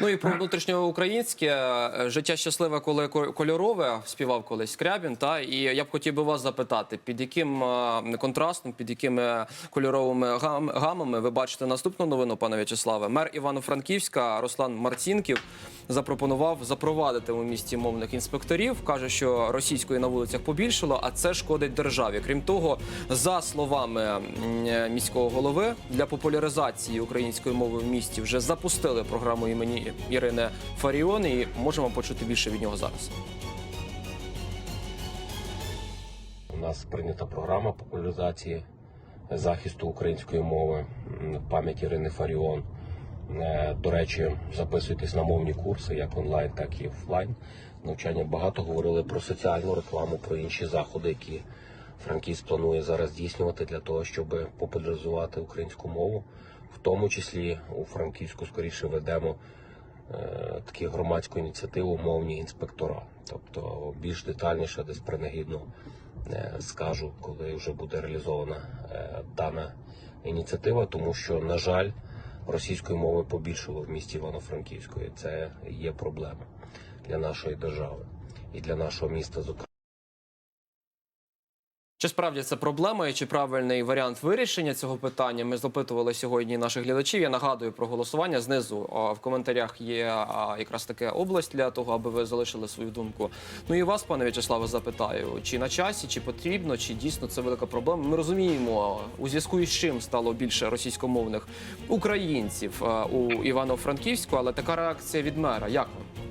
Ну і про внутрішньоукраїнське е, життя щасливе, коли кольорове співав колись Скрябін. Та і я б хотів би вас запитати, під яким е, контрастом, під якими кольоровими гам- гамами ви бачите наступну новину, пане В'ячеславе? Мер Івано-Франківська Руслан Марцінків запропонував запровадити у місті мовних інспекторів. каже, що російської на вулицях побільшало, а це шкодить державі. Крім того, за словами е, міського голови, для популяризації української мови в місті вже запустили програму імені Ірини Фаріон. І можемо почути більше від нього зараз. У нас прийнята програма популяризації захисту української мови пам'ять Ірини Фаріон. Е, До речі, записуйтесь на мовні курси, як онлайн, так і офлайн. Навчання багато говорили про соціальну рекламу, про інші заходи, які Франківськ планує зараз здійснювати для того, щоб популяризувати українську мову. В тому числі у Франківську скоріше ведемо е, таку громадську ініціативу мовні інспектора. Тобто більш детальніше десь принагідно е, скажу, коли вже буде реалізована е, дана ініціатива, тому що, на жаль, російської мови побільшало в місті Івано-Франківської. Це є проблема для нашої держави і для нашого міста, зокрема. Чи справді це проблема і чи правильний варіант вирішення цього питання? Ми запитували сьогодні наших глядачів. Я нагадую про голосування. Знизу в коментарях є якраз таке область для того, аби ви залишили свою думку. Ну і вас, пане В'ячеславе, запитаю: чи на часі, чи потрібно, чи дійсно це велика проблема? Ми розуміємо, у зв'язку із чим стало більше російськомовних українців у Івано-Франківську, але така реакція від мера. Як вам?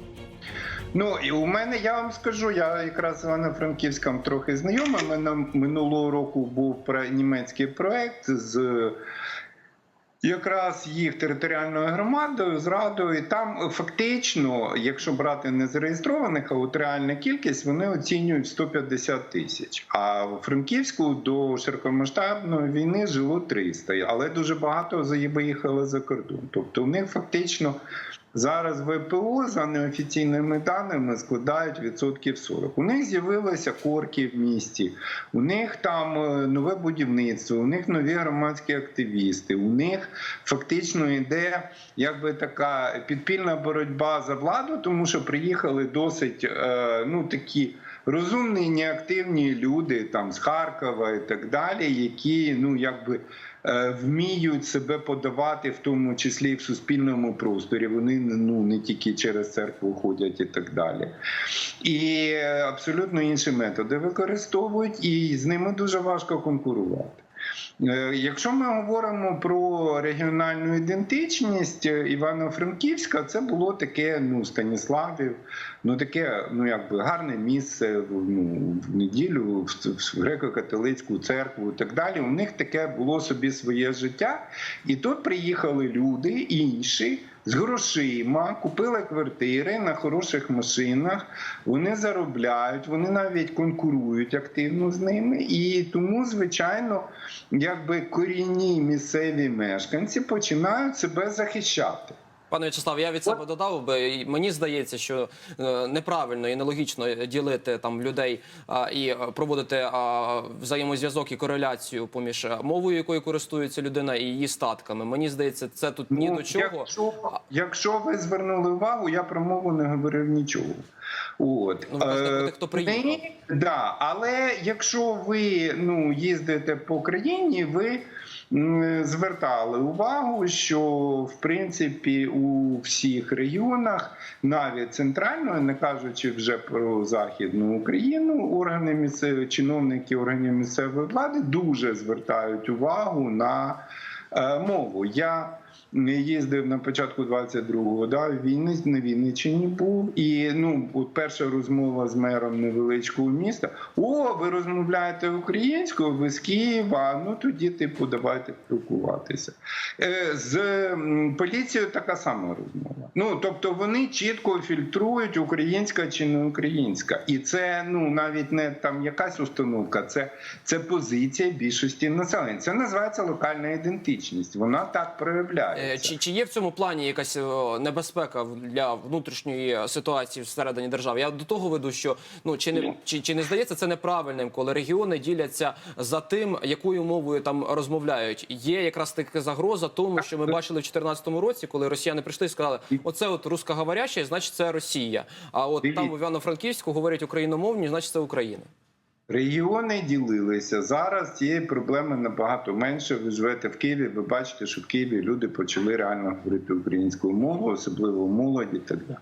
Ну і у мене я вам скажу, я якраз з Івано-Франківськом трохи знайомий. Мене минулого року був про німецький проект з якраз їх територіальною громадою, з радою. І там фактично, якщо брати не зареєстрованих, а от реальна кількість, вони оцінюють 150 тисяч. А в Франківську до широкомасштабної війни жило 300, але дуже багато за- виїхали за кордон. Тобто у них фактично. Зараз ВПО за неофіційними даними складають відсотків 40. У них з'явилися корки в місті, у них там е, нове будівництво, у них нові громадські активісти. У них фактично йде якби така підпільна боротьба за владу, тому що приїхали досить е, ну такі. Розумні, неактивні люди там з Харкова і так далі, які ну якби е, вміють себе подавати, в тому числі і в суспільному просторі. Вони ну не тільки через церкву ходять і так далі. І абсолютно інші методи використовують, і з ними дуже важко конкурувати. Е, Якщо ми говоримо про регіональну ідентичність е, Івано-Франківська, це було таке, ну, Станіславів, ну таке, ну якби гарне місце ну, в неділю, в, в греко-католицьку церкву і так далі. У них таке було собі своє життя. І тут приїхали люди інші. З грошима купили квартири на хороших машинах. Вони заробляють, вони навіть конкурують активно з ними. І тому, звичайно, якби корінні місцеві мешканці починають себе захищати. Пане В'ячеслав, я від себе додав би мені здається, що е, неправильно і нелогічно ділити там людей і е, проводити взаємозв'язок і кореляцію поміж е, мовою, якою користується людина, і її статками. Мені здається, це тут ні Ну, до чого. Якщо, якщо ви звернули увагу, я про мову не говорив нічого. От. Ну, Е, тих, хто приїхав. ні, да, але якщо ви ну, їздите по країні, ви звертали увагу, що в принципі у всіх регіонах, навіть центральної, не кажучи вже про західну Україну, органи місцеві чиновники органів місцевої влади дуже звертають увагу на мову. Я їздив на початку 22-го, да, війни на Вінниччині був. І ну, перша розмова з мером невеличкого міста. О, ви розмовляєте українською, ви з Києва, ну тоді, типу, давайте спілкуватися. Е, з поліцією така сама розмова. Ну, тобто вони чітко фільтрують українська чи не українська. І це ну, навіть не там якась установка, це, це позиція більшості населення. Це називається локальна ідентичність. Вона так проявляється. Е, Чи, чи є в цьому плані якась небезпека в- для внутрішньої ситуації всередині держави? Я до того веду, що ну чи не чи, чи не здається це неправильним, коли регіони діляться за тим, якою мовою там розмовляють? Є якраз така загроза тому, що ми бачили в 2014 році, коли росіяни прийшли і сказали: оце от русскоговорящий, значить це Росія. А от Дивіться. там в Івано-Франківську говорять україномовні, значить це Україна. Регіони ділилися. Зараз цієї проблеми набагато менше. Ви живете в Києві. Ви бачите, що в Києві люди почали реально говорити українською мовою, особливо молоді. Так далі.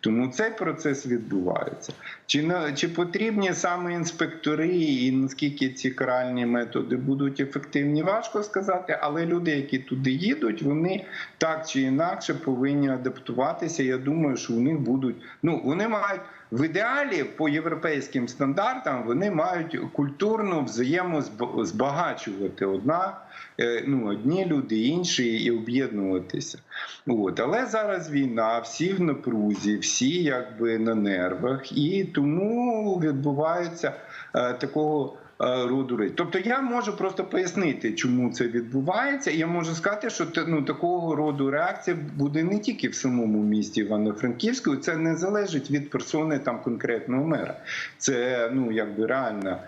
Тому цей процес відбувається. Чи чи потрібні саме інспектори, і наскільки ці каральні методи будуть ефективні, важко сказати. Але люди, які туди їдуть, вони так чи інакше повинні адаптуватися. Я думаю, що у них будуть ну вони мають. В ідеалі по європейським стандартам вони мають культурно взаємозбагачувати одна, е, ну, одні люди, інші і об'єднуватися. От. Але зараз війна, всі в напрузі, всі якби на нервах, і тому відбувається е, такого. Е, Тобто я можу просто пояснити, чому це відбувається. Я можу сказати, що ну, такого роду реакція буде не тільки в самому місті Івано-Франківську, це не залежить від персони там конкретного мера. Це ну якби реальна е,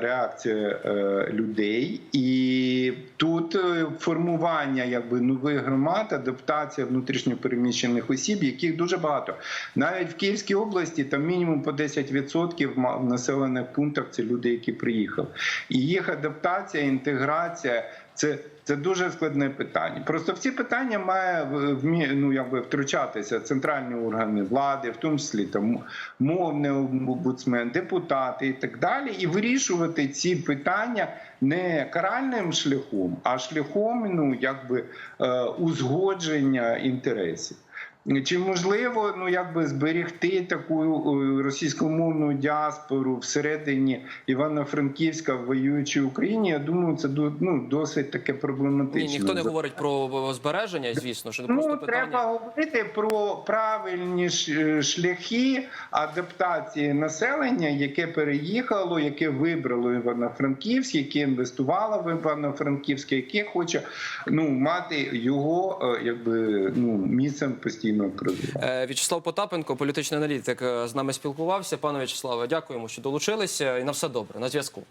реакція е, людей, і тут формування якби нових громад, адаптація внутрішньопереміщених осіб, яких дуже багато. Навіть в Київській області там мінімум по 10% ма- в населених пунктах це люди, які приїхали. І їх адаптація, інтеграція це. Це дуже складне питання. Просто в ці питання має ну, якби втручатися центральні органи влади, в тому числі там мовний омбудсмен, депутати і так далі, і вирішувати ці питання не каральним шляхом, а шляхом ну якби е, узгодження інтересів. Чи можливо ну якби зберегти таку е, російськомовну діаспору всередині Івано-Франківська в воюючій Україні? Я думаю, це ну, досить таке проблематично. Ні, ніхто не говорить про збереження, звісно, що Ну, просто треба питання. говорити про правильні шляхи адаптації населення, яке переїхало, яке вибрало Івано-Франківськ, яке інвестувало в Івано-Франківськ, яке хоче ну мати його е, якби ну місцем постійного проживання. Е, В'ячеслав Потапенко, політичний аналітик, е, з нами спілкувався. Пане В'ячеславе, дякуємо, що долучилися. І на все добре. На зв'язку.